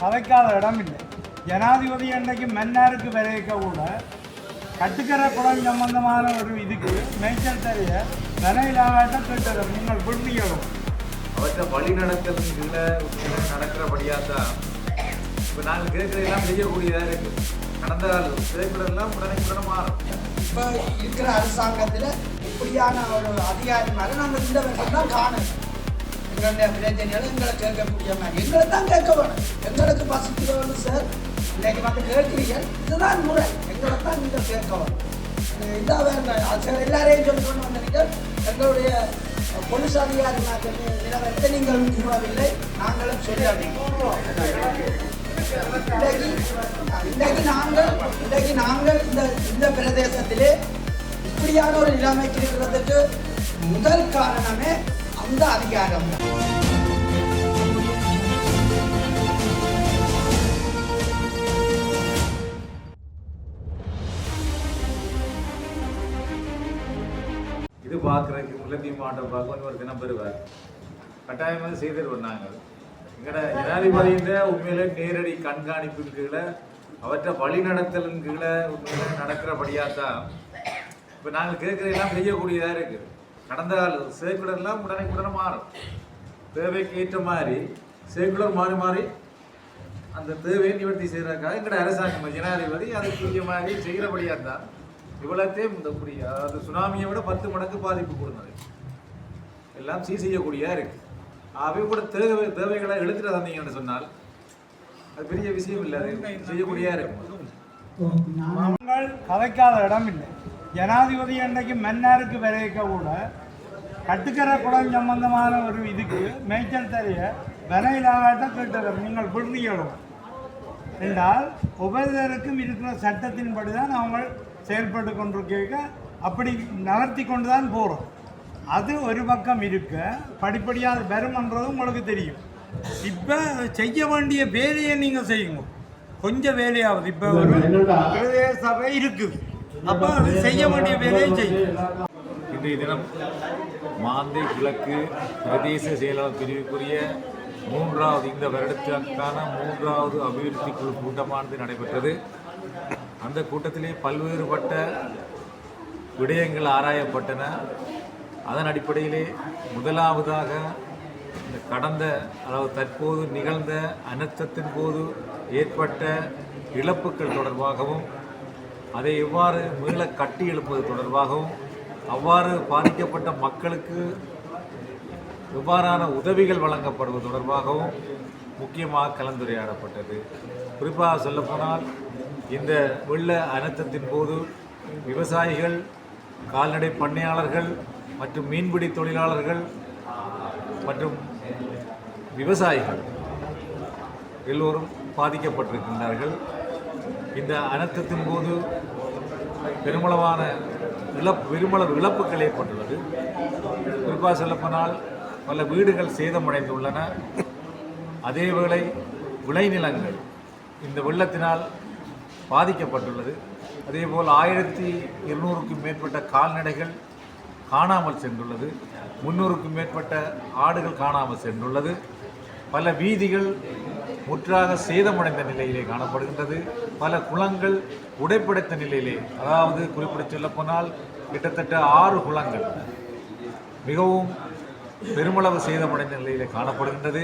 கதைக்காத இடம் இல்லை ஜனாதிபதி அன்றைக்கு மன்னாருக்கு விளைவிக்க கூட கட்டுக்கரை குளம் சம்பந்தமான ஒரு இதுக்கு மேய்ச்சல் தெரிய விலையிலாகாட்ட கேட்டது நீங்கள் புரிஞ்சுக்கணும். அவற்றை வழி கீழே நடக்கிறபடியாக தான். இப்போ நாங்கள் கேட்குறதெல்லாம் செய்யக்கூடியதாக இருக்குது கடந்த காலம் கேட்குறதெல்லாம் உடனே உடனே மாறும். இப்போ இருக்கிற அரசாங்கத்தில் இப்படியான ஒரு அதிகாரி மாதிரி நாங்கள் இந்த வருஷம் தான் காணும் எங்களுடைய பிரச்சனைகளை எங்களை கேட்கக்கூடிய மாதிரி. எங்களை தான் கேட்க வேணும். எங்களுக்கு பசிக்கு வேணும் சார் இன்னைக்கு வந்து கேட்குறீங்க. இதுதான் முறை. எங்களை தான் நீங்கள் கேட்க வேணும். இதாக வேறு சார் எல்லாரையும் சொல்லி வந்தீங்க. எங்களுடைய போலீஸ் அதிகாரி நிலவரத்தை நீங்கள் கூறவில்லை நாங்களும் சொல்லி இன்றைக்கு இன்றைக்கு நாங்கள் இன்றைக்கு நாங்கள் இந்த இந்த பிரதேசத்திலே இப்படியான ஒரு நிலைமைக்கு இருக்கிறதுக்கு முதல் காரணமே அந்த அதிகாரம். இது பார்க்குறதுக்கு முல்லைத்தீவு மாவட்டம் பார்க்கணும் ஒரு தினம் பெறுவார். கட்டாயமாக செய்திருவோம் நாங்கள் எங்கடா ஜனாதிபதியின் உண்மையில நேரடி கண்காணிப்பின் கீழே அவற்றை வழிநடத்தலின் கீழே உண்மையில நடக்கிறபடியாக தான் இப்போ நாங்கள் கேட்குறதெல்லாம் செய்யக்கூடியதாக இருக்குது கடந்த கால உடனே உடனே மாறும். தேவைக்கு ஏற்ற மாதிரி செய்குலர் மாறி மாறி அந்த தேவையை நிவர்த்தி செய்கிறதுக்காக எங்கட அரசாங்கம் ஜனாதிபதி அதுக்குரிய மாதிரி செய்கிறபடியாக இருந்தால் இவ்வளோத்தையும் இந்த கூடிய அதாவது சுனாமியை விட பத்து மடங்கு பாதிப்பு கொடுந்தது எல்லாம் சீர் செய்யக்கூடியதாக இருக்கு. அவை கூட தேவை தேவைகளை எழுத்துட்டு தந்தீங்கன்னு சொன்னால் அது பெரிய விஷயம் இல்லை. அது செய்யக்கூடியதாக இருக்கும் நாங்கள் கதைக்காத இடம் இல்லை. ஜனாதிபதி அன்றைக்கு மன்னாருக்கு விளைவிக்க கூட கட்டுக்கரை குளம் சம்பந்தமான ஒரு இதுக்கு மேய்ச்சல் தெரிய விலையிலாகாட்ட கேட்டது நீங்கள் புரிஞ்சுக்கணும் என்றால் ஒவ்வொருத்தருக்கும் இருக்கிற சட்டத்தின்படி தான் அவங்க செயல்பட்டு கொண்டிருக்க அப்படி நகர்த்தி கொண்டு தான் போகிறோம் அது ஒரு பக்கம் இருக்க படிப்படியாக அது வருமன்றது உங்களுக்கு தெரியும். இப்போ செய்ய வேண்டிய வேலையை நீங்கள் செய்யுங்க. கொஞ்சம் வேலையாகுது இப்போ ஒரு பிரதேச சபை இருக்குது. அப்போ அது செய்ய வேண்டிய வேலையை செய்யும் இன்றைய தினம் மாந்தை கிழக்கு பிரதேச செயலாளர் பிரிவுக்குரிய மூன்றாவது இந்த வருடத்திற்கான மூன்றாவது அபிவிருத்தி குழு கூட்டமானது நடைபெற்றது. அந்த கூட்டத்திலே பல்வேறுபட்ட விடயங்கள் ஆராயப்பட்டன. அதன் அடிப்படையிலே முதலாவதாக இந்த கடந்த அதாவது தற்போது நிகழ்ந்த அனர்த்தத்தின் போது ஏற்பட்ட இழப்புகள் தொடர்பாகவும் அதை எவ்வாறு மீள கட்டி எழுப்பது தொடர்பாகவும் அவ்வாறு பாதிக்கப்பட்ட மக்களுக்கு எவ்வாறான உதவிகள் வழங்கப்படுவது தொடர்பாகவும் முக்கியமாக கலந்துரையாடப்பட்டது. குறிப்பாக சொல்லப்போனால் இந்த வெள்ள அனர்த்தத்தின் போது விவசாயிகள் கால்நடை பண்ணையாளர்கள் மற்றும் மீன்பிடி தொழிலாளர்கள் மற்றும் விவசாயிகள் எல்லோரும் பாதிக்கப்பட்டிருக்கின்றார்கள். இந்த அனர்த்தத்தின் போது பெருமளவான இழப்பு பெருமளவு இழப்புகள் ஏற்பட்டுள்ளது. குறிப்பாக சொல்லப்போனால் பல வீடுகள் சேதமடைந்துள்ளன. அதேவேளை விளைநிலங்கள் இந்த வெள்ளத்தினால் பாதிக்கப்பட்டுள்ளது. அதேபோல் ஆயிரத்தி இருநூறுக்கும் மேற்பட்ட கால்நடைகள் காணாமல் சென்றுள்ளது. முன்னூறுக்கும் மேற்பட்ட ஆடுகள் காணாமல் சென்றுள்ளது. பல வீதிகள் முற்றாக சேதமடைந்த நிலையிலே காணப்படுகின்றது. பல குளங்கள் உடைப்படைத்த நிலையிலே அதாவது குறிப்பிட சொல்லப்போனால் கிட்டத்தட்ட ஆறு குளங்கள் மிகவும் பெருமளவு சேதமடைந்த நிலையிலே காணப்படுகின்றது.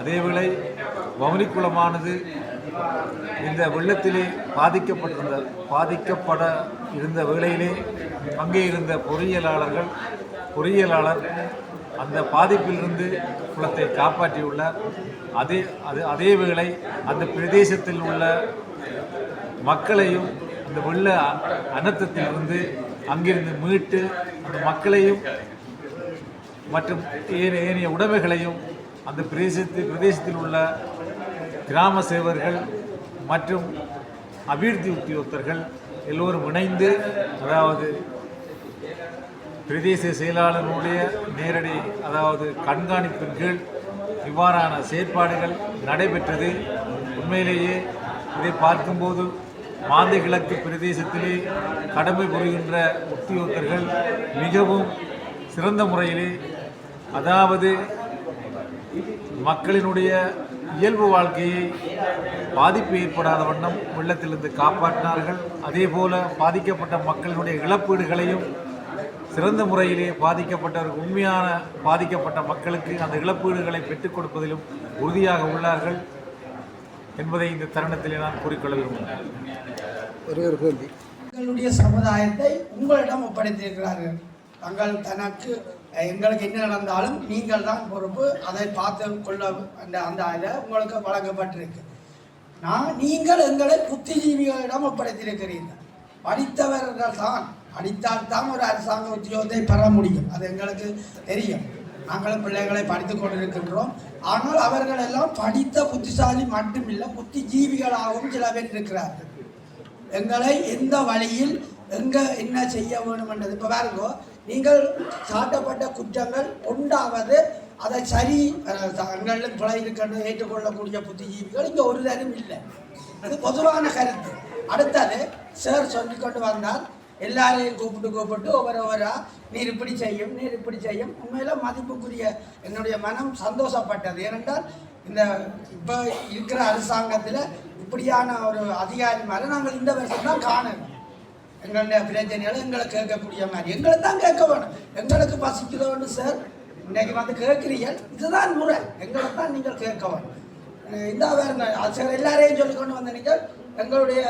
அதேவேளை வவுனிக்குளமானது இந்த வெள்ளத்திலே பாதிக்கப்பட்டிருந்த பாதிக்கப்பட இருந்த வேளையிலே அங்கே இருந்த பொறியியலாளர்கள் பொறியியலாளர் அந்த பாதிப்பிலிருந்து குளத்தை காப்பாற்றியுள்ளார் அதே அது அதே வேளை அந்த பிரதேசத்தில் உள்ள மக்களையும் அந்த வெள்ள அனர்த்தத்திலிருந்து அங்கிருந்து மீட்டு அந்த மக்களையும் மற்றும் ஏனைய ஏனைய உடைமைகளையும் அந்த பிரதேசத்தில் பிரதேசத்தில் உள்ள கிராம சேவர்கள் மற்றும் அபிவிருத்தி உத்தியோகத்தர்கள் எல்லோரும் இணைந்து அதாவது பிரதேச செயலாளர்களுடைய நேரடி அதாவது கண்காணிப்பின் கீழ் இவ்வாறான செயற்பாடுகள் நடைபெற்றது. உண்மையிலேயே இதை பார்க்கும்போது மாந்தை கிழக்கு பிரதேசத்திலே கடமை புரிகின்ற உத்தியோகத்தர்கள் மிகவும் சிறந்த முறையிலே அதாவது மக்களினுடைய இயல்பு வாழ்க்கையை பாதிப்பு ஏற்படாத வண்ணம் வெள்ளத்திலிருந்து காப்பாற்றினார்கள். அதே போல பாதிக்கப்பட்ட மக்களினுடைய இழப்பீடுகளையும் சிறந்த முறையிலே பாதிக்கப்பட்டவர்கள் உண்மையான பாதிக்கப்பட்ட மக்களுக்கு அந்த இழப்பீடுகளை பெற்றுக் கொடுப்பதிலும் உறுதியாக உள்ளார்கள் என்பதை இந்த தருணத்திலே நான் கூறிக்கொள்ள விரும்புகிறேன். ஒரே ஒரு கேள்வி. எங்களுடைய சமுதாயத்தை உங்களிடம் ஒப்படைத்திருக்கிறார்கள். தங்கள் தனக்கு எங்களுக்கு என்ன நடந்தாலும் நீங்கள் தான் பொறுப்பு அதை பார்த்து கொள்ள அந்த அந்த இதை உங்களுக்கு வழங்கப்பட்டிருக்கு. நான் நீங்கள் எங்களை புத்திஜீவிகளிடம் ஒப்படைத்திருக்கிறீர்கள். படித்தவர்கள் தான். படித்தால் தான் ஒரு அரசாங்க உத்தியோகத்தை பெற முடியும். அது எங்களுக்கு தெரியும். நாங்களும் பிள்ளைகளை படித்து கொண்டிருக்கின்றோம். ஆனால் அவர்கள் எல்லாம் படித்த புத்திசாலி மட்டுமில்லை புத்திஜீவிகளாகவும் சில பேர் இருக்கிறார்கள். எங்களை எந்த வழியில் எங்கே என்ன செய்ய வேணுமென்றது இப்போ பாருங்க நீங்கள் சாட்டப்பட்ட குற்றங்கள் உண்டாவது அதை சரி தங்களிலும் பிழை இருக்கின்ற ஏற்றுக்கொள்ளக்கூடிய புத்திஜீவிகள் இங்கே ஒரு தரும் இல்லை. அது பொதுவான கருத்து. அடுத்தது சார் சொல்லிக்கொண்டு வந்தால் எல்லாரையும் கூப்பிட்டு கூப்பிட்டு ஒவ்வொரு ஒவ்வொரா நீர் இப்படி செய்யும் நீர் இப்படி செய்யும். உண்மையில மதிப்புக்குரிய என்னுடைய மனம் சந்தோஷப்பட்டது. ஏனென்றால் இந்த இப்போ இருக்கிற அரசாங்கத்தில் இப்படியான ஒரு அதிகாரி மாதிரி நாங்கள் இந்த வருஷம் தான் காணணும். எங்களுடைய பிரச்சனைகளை எங்களை கேட்கக்கூடிய மாதிரி. எங்களை தான் கேட்க வேணும். எங்களுக்கு பசிக்கிறோன்னு சார் இன்னைக்கு வந்து கேட்குறீங்க இதுதான் முறை. எங்களை தான் நீங்கள் கேட்க வேணும். இந்த வேறுங்க சார் எல்லாரையும் சொல்லிக்கொண்டு வந்த நீங்கள் எங்களுடைய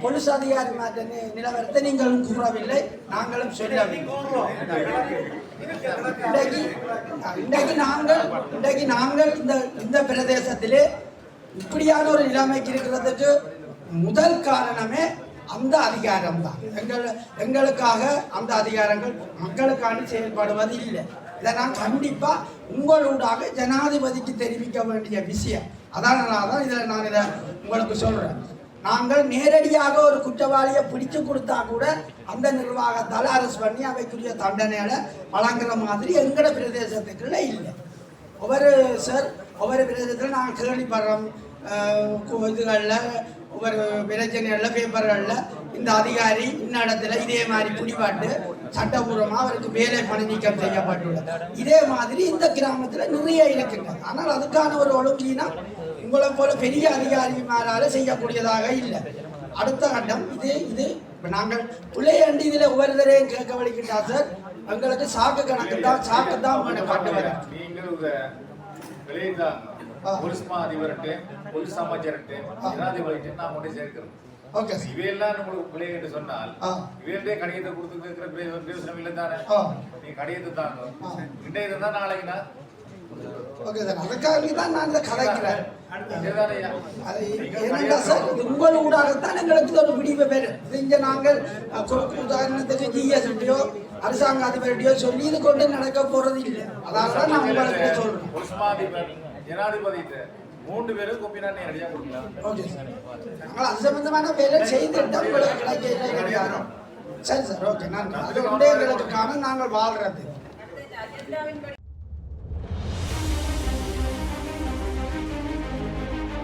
போலீஸ் அதிகாரி மாற்ற நிலவரத்தை நீங்களும் கூறவில்லை நாங்களும் சொல்லவில்லை இன்றைக்கு இன்றைக்கு நாங்கள் இன்றைக்கு நாங்கள் இந்த இந்த பிரதேசத்திலே இப்படியான ஒரு நிலைமைக்கு இருக்கிறதுக்கு முதல் காரணமே அந்த அதிகாரம் தான் எங்கள் எங்களுக்காக அந்த அதிகாரங்கள் மக்களுக்காண்டி செயல்படுவது இல்லை. இதை நான் கண்டிப்பாக உங்களூடாக ஜனாதிபதிக்கு தெரிவிக்க வேண்டிய விஷயம். அதனால தான் இதில் நான் இதை உங்களுக்கு சொல்கிறேன் நாங்கள் நேரடியாக ஒரு குற்றவாளியை பிடிச்சு கொடுத்தா கூட அந்த நிர்வாகத்தால் அரசு பண்ணி அவைக்குரிய தண்டனையில வழங்குற மாதிரி எங்கட பிரதேசத்துக்குள்ள இல்லை. ஒவ்வொரு சார் ஒவ்வொரு பிரதேசத்தில் நாங்கள் கேள்விப்படுறோம். இதுகளில் ஒவ்வொரு பிரச்சனைகளில் பேப்பர்களில் இந்த அதிகாரி இந்த இடத்துல இதே மாதிரி பிடிபாட்டு சட்டபூர்வமாக அவருக்கு வேலை பணி நீக்கம் செய்யப்பட்டுள்ளது. இதே மாதிரி இந்த கிராமத்தில் நிறைய இருக்கின்றது. ஆனால் அதுக்கான ஒரு ஒழுங்கினா உங்களை போல பெரிய அதிகாரிமாரால செய்யக்கூடியதாக இல்லை. அடுத்த கட்டம் இது இது. இப்ப நாங்கள் பிள்ளையாண்டி இதில் ஒவ்வொருத்தரையும் கேட்க வலிக்கிட்டா சார்? எங்களுக்கு சாக்கு கணக்கு தான் சாக்கு தான் வேணும் காட்டுவது நீங்கள் உங்க விளையாட்டாங்க ஆ. போலீஸ் மா அதிபர்கிட்ட போலீஸ் அமைச்சர்கிட்ட ஜனாதிபதிகிட்ட நான் கொண்டு சேர்க்கிறேன் ஓகே இவையெல்லாம் பிள்ளை என்று சொன்னால். இவையிலே கடிதத்தை கொடுத்து கேட்கிற பிரயோஜனம் இல்லை தானே. நீ கடிதத்தை தாங்க. நாளைக்கு நான் ஓகே சார் அதுக்காக தான் நான் இதை கலைக்கிறேன். அது ஏனென்றா சார் உங்கள் ஊடாகத்தான் எங்களுக்கு ஒரு விடிவு பேர். இங்கே நாங்கள் அஹ், உதாரணத்துக்கு ஜிஎஸ்டியோ அரசாங்க அதிபர்கிட்டயோ சொல்லி இது கொண்டு நடக்க போறது இல்லை. அதான் தான் நான் உங்களுக்கு சொல்றேன். போலீஸ் மூன்று பேரும் நேரடியாக கொடுக்கலாம் ஓகே சார் நாங்கள் அது சம்பந்தமான வேலை உங்களுக்கு கிடையாது சரி சார் ஓகே நான் அது நாங்கள் வாழ்றது.